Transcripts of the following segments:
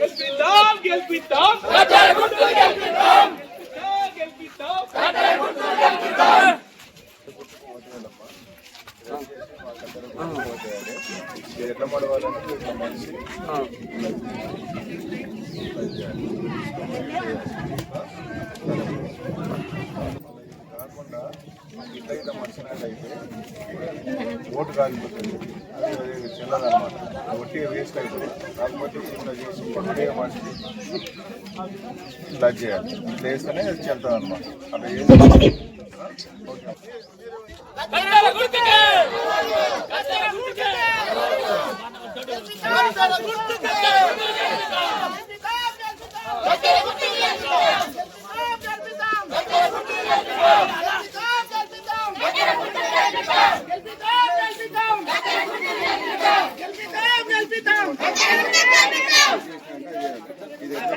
గెలిపిద్దాం గెలిపిద్దాం గెలిపిద్దాం గెలిపిద్దాం ఎట్లా పడవాలంటే ఇట్లా మనిషి కాకుండా ఇట్లా ఇట్లా మనిషినట్లయితే ఓటు కాలిపోతుంది అది చెల్లదన్నమాట ఒట్టి వేస్ట్ అవుతుంది కాకపోతే ఇట్లా చేసి ఒట్టిగా మనిషి ఇలా చేయాలి. ఇట్లా వేస్తేనే అది చెల్తుంది అనమాట అట్లా చేసి ఓకే కన్నడ గుర్తుకే కన్నడ గుర్తుకే ఇది ఎట్లా పడవాలంటే ఆ, ఏ, ఇక్కడ ఏ, ఆ, ఇక్కడ.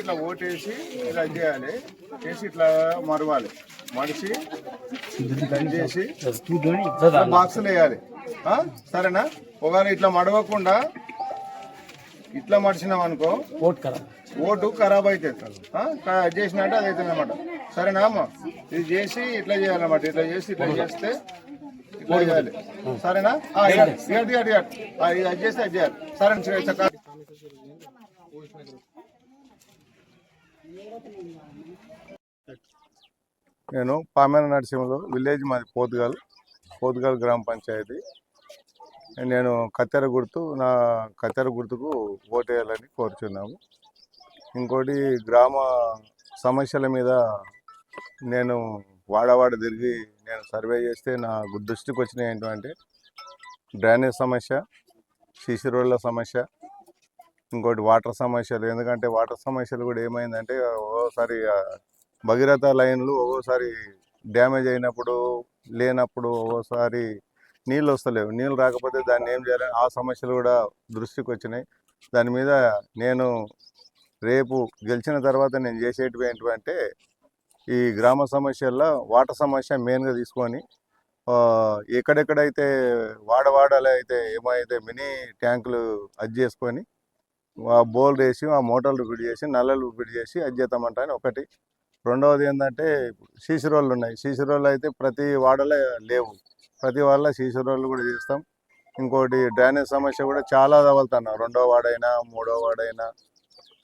ఇట్లా ఓటేసి ఇలా చేయాలి. చేసి ఇట్లా మరవాలి. మడిచి చేసి బాక్సులు వేయాలి? సరేనా? ఒకవేళ ఇట్లా మడవకుండా ఇట్లా మడిచినాం అనుకో ఓటు ఖరాబ్. అవుతుంది ఆ? క- చేసినట్టు అది అవుతుంది అనమాట సరేనా అమ్మ? ఇది చేసి ఇట్లా చేయాలన్నమాట. ఇట్లా చేసి ఇట్లా చేస్తే ఇట్లా చేయాలి. సరేనా? అది చేస్తే అది చేయాలి. సరే నేను పామెన నరసింహలో విలేజ్ మాది పోతుగల్ పోతుగల్ గ్రామ పంచాయతీ. నేను కత్తెర గుర్తు నా కత్తెర గుర్తుకు ఓటేయాలని కోరుచున్నాము. ఇంకోటి గ్రామ సమస్యల మీద నేను వాడవాడ తిరిగి నేను సర్వే చేస్తే నా దృష్టికి వచ్చిన ఏంటంటే డ్రైనేజ్ సమస్య సీసీ రోడ్ల సమస్య ఇంకోటి వాటర్ సమస్యలు. ఎందుకంటే వాటర్ సమస్యలు కూడా ఏమైందంటే ఒక్కోసారి భగీరథ లైన్లు ఒక్కోసారి డ్యామేజ్ అయినప్పుడు లేనప్పుడు ఒక్కోసారి నీళ్ళు వస్తలేవు. నీళ్ళు రాకపోతే దాన్ని ఏం చేయాలి? ఆ సమస్యలు కూడా దృష్టికి వచ్చినాయి. దాని మీద నేను రేపు గెలిచిన తర్వాత నేను చేసేటివి ఏంటంటే ఈ గ్రామ సమస్యల్లో వాటర్ సమస్య మెయిన్గా తీసుకొని ఎక్కడెక్కడైతే వాడవాడలో అయితే ఏమైతే మినీ ట్యాంకులు అది చేసుకొని ఆ బోల్ వేసి ఆ మోటార్లు ఫిట్ చేసి నల్లలు ఫిట్ చేసి అది చేద్దామంటాను ఒకటి. రెండవది ఏంటంటే సీసీ రోళ్ళు ఉన్నాయి. సీసీ రోళ్ళు అయితే ప్రతి వాడలో లేవు. ప్రతి వాళ్ళ సీసీ రోడ్లు కూడా చేస్తాం. ఇంకోటి డ్రైనేజ్ సమస్య కూడా చాలా తగులుతున్నాం రెండో వాడైనా మూడో వాడైనా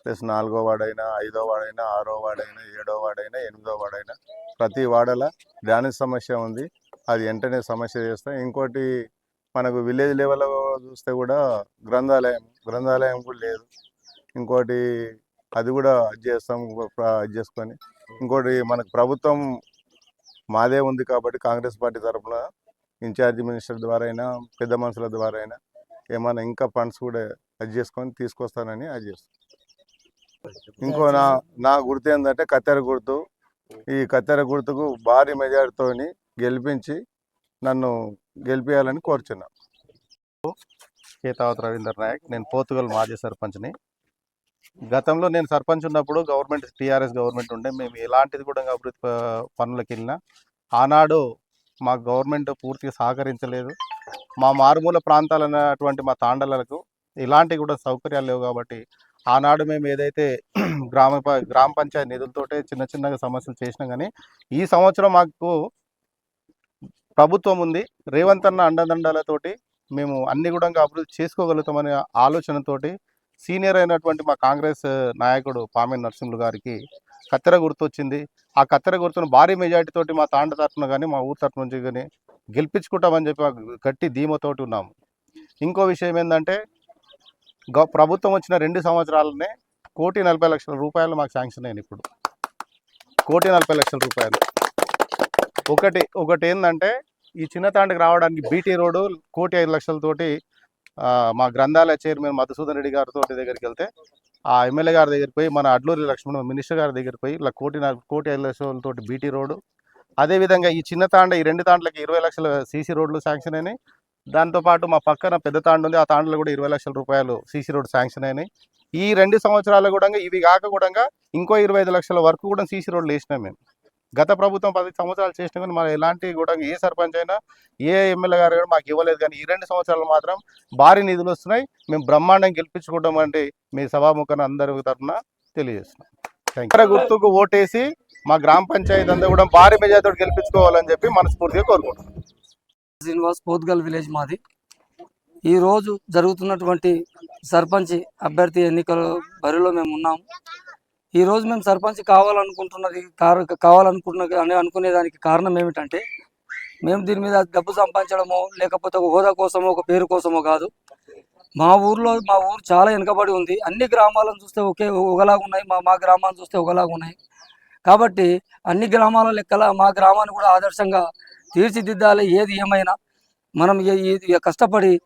ప్లస్ నాలుగో వాడైనా ఐదో వాడైనా ఆరో వాడైనా ఏడో వాడైనా ఎనిమిదో వాడైనా ప్రతి వాడల డ్రైనేజ్ సమస్య ఉంది. అది వెంటనే సమస్య చేస్తాం. ఇంకోటి మనకు విలేజ్ లెవెల్లో చూస్తే కూడా గ్రంథాలయం గ్రంథాలయం కూడా లేదు. ఇంకోటి అది కూడా అది చేస్తాం అది చేసుకొని. ఇంకోటి మనకు ప్రభుత్వం మాదే ఉంది కాబట్టి కాంగ్రెస్ పార్టీ తరఫున ఇన్ఛార్జ్ మినిస్టర్ ద్వారా అయినా పెద్ద మనుషుల ద్వారా అయినా ఏమైనా ఇంకా ఫండ్స్ కూడా అది చేసుకొని తీసుకొస్తానని అది చేస్తాను ఇంకో నా నా గుర్తు ఏంటంటే కత్తెర గుర్తు. ఈ కత్తెర గుర్తుకు భారీ మెజార్టీతో గెలిపించి నన్ను గెలిపించాలని కోరుచున్నాను కేతావత్ రవీందర్ నాయక్ నేను పోర్తుగల్ మాజీ సర్పంచ్ని. గతంలో నేను సర్పంచ్ ఉన్నప్పుడు గవర్నమెంట్ టీఆర్ఎస్ గవర్నమెంట్ ఉండే మేము ఎలాంటిది కూడా అభివృద్ధి పనులకి పనులకు వెళ్ళినా ఆనాడు మా గవర్నమెంట్ పూర్తిగా సహకరించలేదు. మా మారుమూల ప్రాంతాలు అన్నటువంటి మా తాండలకు ఇలాంటి కూడా సౌకర్యాలు లేవు కాబట్టి ఆనాడు మేము ఏదైతే గ్రామ గ్రామ పంచాయతీ నిధులతోటే చిన్న చిన్నగా సమస్యలు చేసినాం కానీ ఈ సంవత్సరం మాకు ప్రభుత్వం ఉంది. రేవంత్ అన్న అండదండలతోటి మేము అన్ని కూడా అభివృద్ధి చేసుకోగలుగుతామనే ఆలోచనతోటి సీనియర్ అయినటువంటి మా కాంగ్రెస్ నాయకుడు పామెన్ నరసింహులు గారికి కత్తెర గుర్తు వచ్చింది ఆ కత్తెర గుర్తును భారీ మెజార్టీ తోటి మా తాండ తరఫున కానీ మా ఊరు తరఫు నుంచి కానీ గెలిపించుకుంటామని చెప్పి గట్టి ధీమతోటి ఉన్నాము. ఇంకో విషయం ఏంటంటే గ ప్రభుత్వం వచ్చిన రెండు సంవత్సరాలనే కోటి నలభై లక్షల రూపాయలు మాకు శాంక్షన్ అయినాయి ఇప్పుడు. కోటి నలభై లక్షల రూపాయలు. ఒకటి ఒకటి ఏంటంటే ఈ చిన్న తాండకి రావడానికి బీటీ రోడ్డు కోటి ఐదు లక్షలతోటి మా గ్రంథాలయ చైర్మన్ మధుసూదన్ రెడ్డి గారితో దగ్గరికి వెళ్తే ఆ ఎమ్మెల్యే గారి దగ్గరికి పోయి మన అడ్లూరి లక్ష్మణ్ మినిస్టర్ గారి దగ్గరికి పోయి ఇలా కోటి కోటి ఐదు లక్షలతో బీటీ రోడ్డు. అదేవిధంగా ఈ చిన్న తాండ ఈ రెండు తాండ్లకి ఇరవై లక్షల సీసీ రోడ్లు శాంక్షన్ అయినాయి. దాంతోపాటు మా పక్కన పెద్ద తాండ ఉంది ఆ తాండలో కూడా ఇరవై లక్షల రూపాయలు సీసీ రోడ్డు శాంక్షన్ అయినాయి. ఈ రెండు సంవత్సరాలు కూడా ఇవి కాక కూడా ఇంకో ఇరవై ఐదు లక్షల వరకు కూడా సీసీ రోడ్లు వేసినాం మేము. గత ప్రభుత్వం పది సంవత్సరాలు చేసినా కానీ మనం ఎలాంటి కూడా ఏ సర్పంచ్ అయినా ఏ ఎమ్మెల్యే గారు కూడా మాకు ఇవ్వలేదు. కానీ ఈ రెండు సంవత్సరాలు మాత్రం భారీ నిధులు వస్తున్నాయి. మేము బ్రహ్మాండం గెలిపించుకుంటాం అంటే మీ సభాముఖాన్ని అందరి తరఫున తెలియజేస్తున్నాం. గుర్తుకు ఓటేసి మా గ్రామ పంచాయతీ అంతా కూడా భారీ మెజార్టీతో గెలిపించుకోవాలని చెప్పి మనస్ఫూర్తిగా కోరుకుంటున్నాం. శ్రీనివాస్ పోత్గల్ విలేజ్ మాది. ఈ రోజు జరుగుతున్నటువంటి సర్పంచ్ అభ్యర్థి ఎన్నికల బరిలో మేము ఉన్నాము. ఈ రోజు మేము సర్పంచ్ కావాలనుకుంటున్నది కావాలనుకుంటున్న అని అనుకునేదానికి కారణం ఏమిటంటే మేము దీని మీద డబ్బు సంపాదించడమో లేకపోతే ఒక హోదా కోసమో ఒక పేరు కోసమో కాదు. మా ఊర్లో మా ఊరు చాలా వెనుకబడి ఉంది. అన్ని గ్రామాలను చూస్తే ఒకే ఒకలాగా ఉన్నాయి. మా మా గ్రామాలను చూస్తే ఒకలాగా ఉన్నాయి. కాబట్టి అన్ని గ్రామాల లెక్కల మా గ్రామాన్ని కూడా ఆదర్శంగా తీర్చిదిద్దాలి. ఏది ఏమైనా మనం కష్టపడి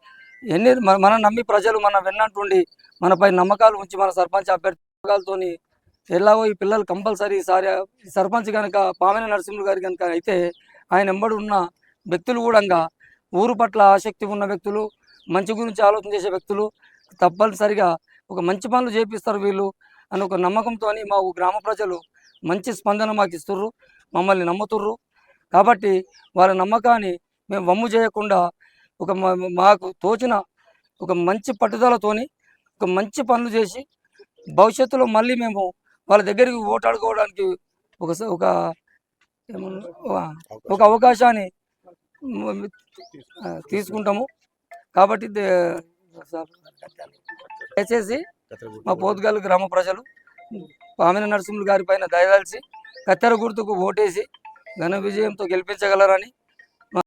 ఎన్ని మన- మనం నమ్మి ప్రజలు మన వెన్నట్టుండి మనపై నమ్మకాలు ఉంచి మన సర్పంచ్ అభ్యర్థులతో ఎలాగో ఈ పిల్లలు కంపల్సరీ ఈసారి సర్పంచ్ కనుక పామెన నరసింహులు గారి కనుక అయితే ఆయన ఎంబడి ఉన్న వ్యక్తులు కూడా ఊరు పట్ల ఆసక్తి ఉన్న వ్యక్తులు మంచి గురించి ఆలోచన చేసే వ్యక్తులు తప్పనిసరిగా ఒక మంచి పనులు చేపిస్తారు వీళ్ళు అని ఒక నమ్మకంతో మా గ్రామ ప్రజలు మంచి స్పందన మాకు ఇస్తుర్రు మమ్మల్ని నమ్ముతుర్రు. కాబట్టి వాళ్ళ నమ్మకాన్ని మేము వమ్ము చేయకుండా ఒక మాకు తోచిన ఒక మంచి పట్టుదలతోని ఒక మంచి పనులు చేసి భవిష్యత్తులో మళ్ళీ మేము వాళ్ళ దగ్గరికి ఓటాడుకోవడానికి ఒక ఒక ఒక- అవకాశాన్ని తీసుకుంటాము. కాబట్టి దయచేసి మా పోతుగాలు గ్రామ ప్రజలు పామిన నరసింహులు గారి పైన దయదాల్చి కత్తెర గుర్తుకు ఓటేసి ఘన విజయంతో గెలిపించగలరని